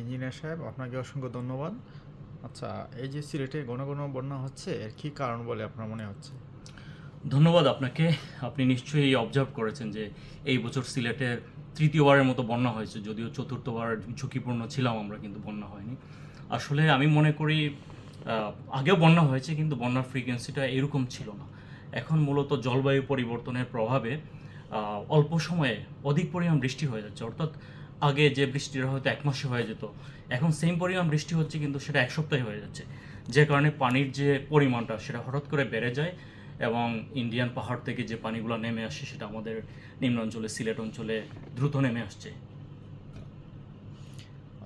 Engineer সাহেব, আপনাকে অসংখ্য ধন্যবাদ। আচ্ছা এই যে সিলেটে ঘন ঘন বন্যা হচ্ছে, এর কী কারণ বলে আপনার মনে হচ্ছে? ধন্যবাদ আপনাকে। আপনি নিশ্চয়ই অবজার্ভ করেছেন যে এই বছর সিলেটের তৃতীয়বারের মতো বন্যা হয়েছে, যদিও চতুর্থবার ঝুঁকিপূর্ণ ছিলাম আমরা, কিন্তু বন্যা হয়নি। আসলে আমি মনে করি আগেও বন্যা হয়েছে, কিন্তু বন্যার ফ্রিকোয়েন্সিটা এরকম ছিল না। এখন মূলত জলবায়ু পরিবর্তনের প্রভাবে অল্প সময়ে অধিক পরিমাণ বৃষ্টি হয়ে যাচ্ছে। অর্থাৎ আগে যে বৃষ্টিটা হয়তো এক মাসে হয়ে যেত। এখন সেম পরিমাণ বৃষ্টি হচ্ছে, কিন্তু সেটা এক সপ্তাহে হয়ে যাচ্ছে। যে কারণে পানির যে পরিমাণটা, সেটা হঠাৎ করে বেড়ে যায় এবং ইন্ডিয়ান পাহাড় থেকে যে পানিগুলো নেমে আসে, সেটা আমাদের নিম্ন অঞ্চলে সিলেট অঞ্চলে দ্রুত নেমে আসছে।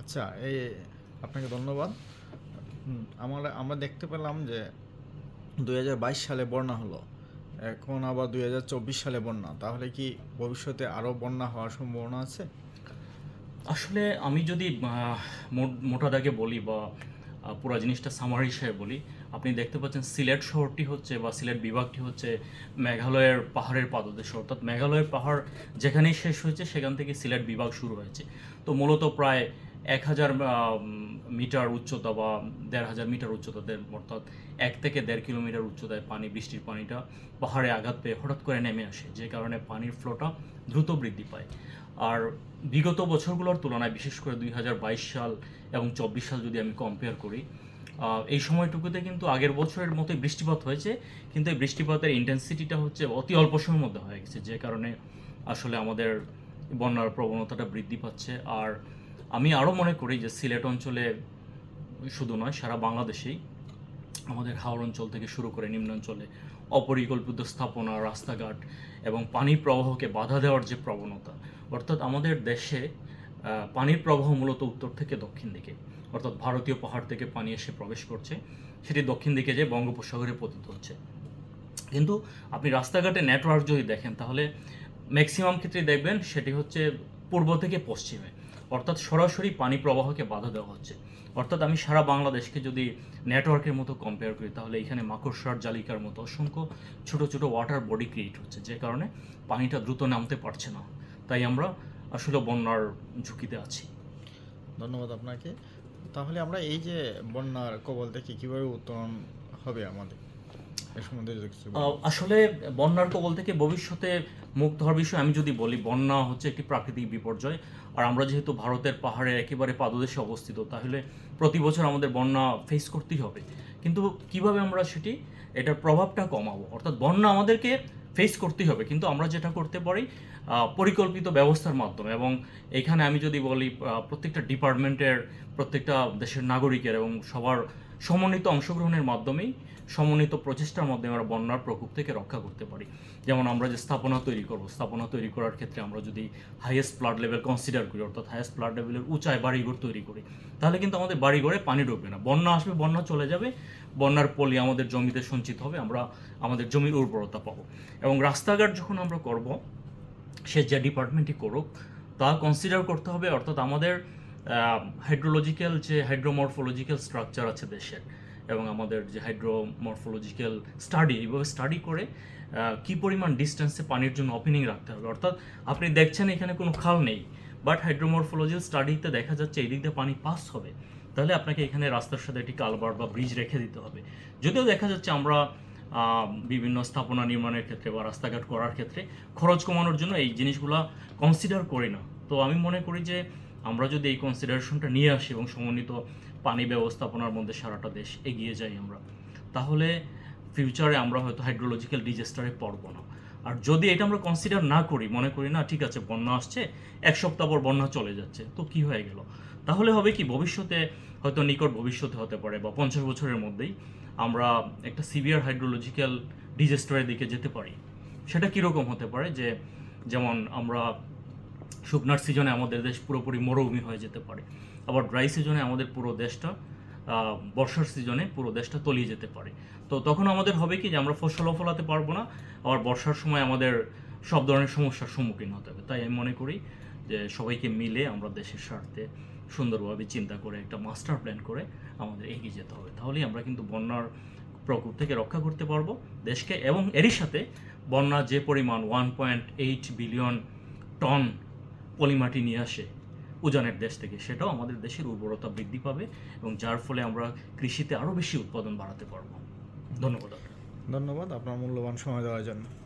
আচ্ছা এই আপনাকে ধন্যবাদ। আমরা আমরা দেখতে পেলাম যে দুই হাজার বাইশ সালে বন্যা হলো। এখন আবার দুই হাজার চব্বিশ সালে বন্যা। তাহলে কি ভবিষ্যতে আরও বন্যা হওয়ার সম্ভাবনা আছে? আসলে আমি যদি মোটা দাগে বলি বা পুরো জিনিসটা সামার হিসেবে বলি, আপনি দেখতে পাচ্ছেন সিলেট শহরটি হচ্ছে বা সিলেট বিভাগটি হচ্ছে মেঘালয়ের পাহাড়ের পাদদেশ। অর্থাৎ মেঘালয়ের পাহাড় যেখানেই শেষ হয়েছে, সেখান থেকে সিলেট বিভাগ শুরু হয়েছে। তো মূলত প্রায় এক হাজার মিটার উচ্চতা বা দেড় হাজার মিটার উচ্চতাতে অর্থাৎ এক থেকে দেড় কিলোমিটার উচ্চতায় পানি, বৃষ্টির পানিটা পাহাড়ে আঘাত পেয়ে হঠাৎ করে নেমে আসে, যে কারণে পানির ফ্লোটা দ্রুত বৃদ্ধি পায়। আর বিগত বছরগুলোর তুলনায়, বিশেষ করে দুই হাজার বাইশ সাল এবং চব্বিশ সাল যদি আমি কম্পেয়ার করি এই সময়টুকুতে কিন্তু আগের বছরের মতোই বৃষ্টিপাত হয়েছে, কিন্তু এই বৃষ্টিপাতের ইন্টেন্সিটিটা হচ্ছে অতি অল্প সময়ের মধ্যে হয়ে গেছে, যে কারণে আসলে আমাদের বন্যার প্রবণতাটা বৃদ্ধি পাচ্ছে। আর আমি আরও মনে করি যে সিলেট অঞ্চলে শুধু নয়, সারা বাংলাদেশেই আমাদের হাওড় অঞ্চল থেকে শুরু করে নিম্নাঞ্চলে অপরিকল্পিত স্থাপনা, রাস্তাঘাট এবং পানির প্রবাহকে বাধা দেওয়ার যে প্রবণতা, অর্থাৎ আমাদের দেশে পানির প্রবাহ মূলত উত্তর থেকে দক্ষিণ দিকে, অর্থাৎ ভারতীয় পাহাড় থেকে পানি এসে প্রবেশ করছে, সেটি দক্ষিণ দিকে যে বঙ্গোপসাগরে পতিত হচ্ছে। কিন্তু আপনি রাস্তাঘাটে নেটওয়ার্ক যদি দেখেন, তাহলে ম্যাক্সিমাম ক্ষেত্রে দেখবেন সেটি হচ্ছে পূর্ব থেকে পশ্চিমে। অর্থাৎ সরাসরি পানি প্রবাহকে বাধা দেওয়া হচ্ছে। অর্থাৎ আমি সারা বাংলাদেশকে যদি নেটওয়ার্কের মতো কম্পেয়ার করি, তাহলে এখানে মাকড়সার, জালিকার মতো অসংখ্য ছোট ছোট ওয়াটার বডি ক্রিয়েট হচ্ছে, যে কারণে পানিটা দ্রুত নামতে পারছে না। তাই আমরা আসলে বন্যার ঝুঁকিতে আছি। ধন্যবাদ আপনাকে। তাহলে আমরা এই যে বন্যার কবল থেকে কীভাবে উত্তরণ হবে আমাদের? আসলে বন্যার কবল থেকে ভবিষ্যতে মুক্ত হওয়ার বিষয়ে আমি যদি বলি বন্যা হচ্ছে একটি প্রাকৃতিক বিপর্যয়। আর আমরা যেহেতু ভারতের পাহাড়ের একেবারে পাদদেশে অবস্থিত তাহলে প্রতি বছর আমাদের বন্যা ফেস করতেই হবে। কিন্তু কীভাবে আমরা সেটি এটার প্রভাবটা কমাবো? অর্থাৎ বন্যা আমাদেরকে ফেস করতেই হবে। কিন্তু আমরা যেটা করতে পারি পরিকল্পিত ব্যবস্থার মাধ্যমে। এবং এখানে আমি যদি বলি প্রত্যেকটা ডিপার্টমেন্টের প্রত্যেকটা দেশের নাগরিকের এবং সবার সমন্বিত অংশগ্রহণের মাধ্যমেই, সমন্বিত প্রচেষ্টার মাধ্যমে আমরা বন্যার প্রকোপ থেকে রক্ষা করতে পারি। যেমন আমরা যে স্থাপনা তৈরি করব, স্থাপনা তৈরি করার ক্ষেত্রে আমরা যদি হাইয়েস্ট ফ্লাড লেভেল কনসিডার করি, অর্থাৎ হাইয়েস্ট ফ্লাড লেভেলের উঁচায় বাড়িঘর তৈরি করি, তাহলে কিন্তু আমাদের বাড়িঘরে পানি ঢুকবে না। বন্যা আসবে, বন্যা চলে যাবে, বন্যার পলি আমাদের জমিতে সঞ্চিত হবে, আমরা আমাদের জমির উর্বরতা পাবো। এবং রাস্তাঘাট যখন আমরা করব, সে যে ডিপার্টমেন্টই করুক, তা কনসিডার করতে হবে, অর্থাৎ আমাদের হাইড্রোলজিক্যাল যে হাইড্রোমরফোলজিক্যাল স্ট্রাকচার আছে দেশের এবং আমাদের যে হাইড্রোমরফোলজিক্যাল স্টাডি এইভাবে স্টাডি করে কি পরিমাণ ডিস্টেন্সে পানির জন্য ওপেনিং রাখতে হবে? অর্থাৎ আপনি দেখছেন এখানে কোনো খাল নেই বাট হাইড্রোমরফোলজিক্যাল স্টাডিতে দেখা যাচ্ছে এই দিক দিয়ে পানি পাস হবে, তাহলে আপনাকে এখানে রাস্তার সাথে একটি কালভার্ট বা ব্রিজ রেখে দিতে হবে। যদিও দেখা যাচ্ছে আমরা বিভিন্ন স্থাপনা নির্মাণের ক্ষেত্রে বা রাস্তাঘাট করার ক্ষেত্রে খরচ কমানোর জন্য এই জিনিসগুলো কনসিডার করি না। তো আমি মনে করি যে আমরা যদি এই কনসিডারেশনটা নিয়ে আসি এবং সমন্বিত পানি ব্যবস্থাপনার মধ্যে সারাটা দেশ এগিয়ে যাই আমরা, তাহলে ফিউচারে আমরা হয়তো হাইড্রোলজিক্যাল ডিজাস্টারে পড়ব না। আর যদি এটা আমরা কনসিডার না করি, মনে করি, না, ঠিক আছে, বন্যা আসছে, এক সপ্তাহ পর বন্যা চলে যাচ্ছে তো কি হয়ে গেল? তাহলে হবে কি, ভবিষ্যতে হয়তো নিকট ভবিষ্যতে হতে পারে বা পঞ্চাশ বছরের মধ্যেই আমরা একটা সিভিয়ার হাইড্রোলজিক্যাল ডিজাস্টারের দিকে যেতে পারি। সেটা কীরকম হতে পারে যে, যেমন আমরা শুকনার সিজনে আমাদের দেশ পুরোপুরি মরুভূমি হয়ে যেতে পারে। আবার ড্রাই সিজনে আমাদের পুরো দেশটা বর্ষার সিজনে পুরো দেশটা তলিয়ে যেতে পারে। তো তখন আমাদের হবে কি যে আমরা ফসলও ফলাতে পারব না, আবার বর্ষার সময় আমাদের সব ধরনের সমস্যার সম্মুখীন হতে হবে। তাই আমি মনে করি যে সবাইকে মিলে আমরা দেশের স্বার্থে সুন্দরভাবে চিন্তা করে একটা মাস্টার প্ল্যান করে আমাদের এগিয়ে যেতে হবে। তাহলেই আমরা কিন্তু বন্যার প্রকোপ থেকে রক্ষা করতে পারব দেশকে এবং এরই সাথে বন্যা যে পরিমাণ one point eight billion ton পলিমাটি নিয়ে আসে উজানের দেশ থেকে। সেটাও আমাদের দেশের উর্বরতা বৃদ্ধি পাবে এবং যার ফলে আমরা কৃষিতে আরও বেশি উৎপাদন বাড়াতে পারব। ধন্যবাদ ধন্যবাদ, আপনার মূল্যবান সময় দেওয়ার জন্য।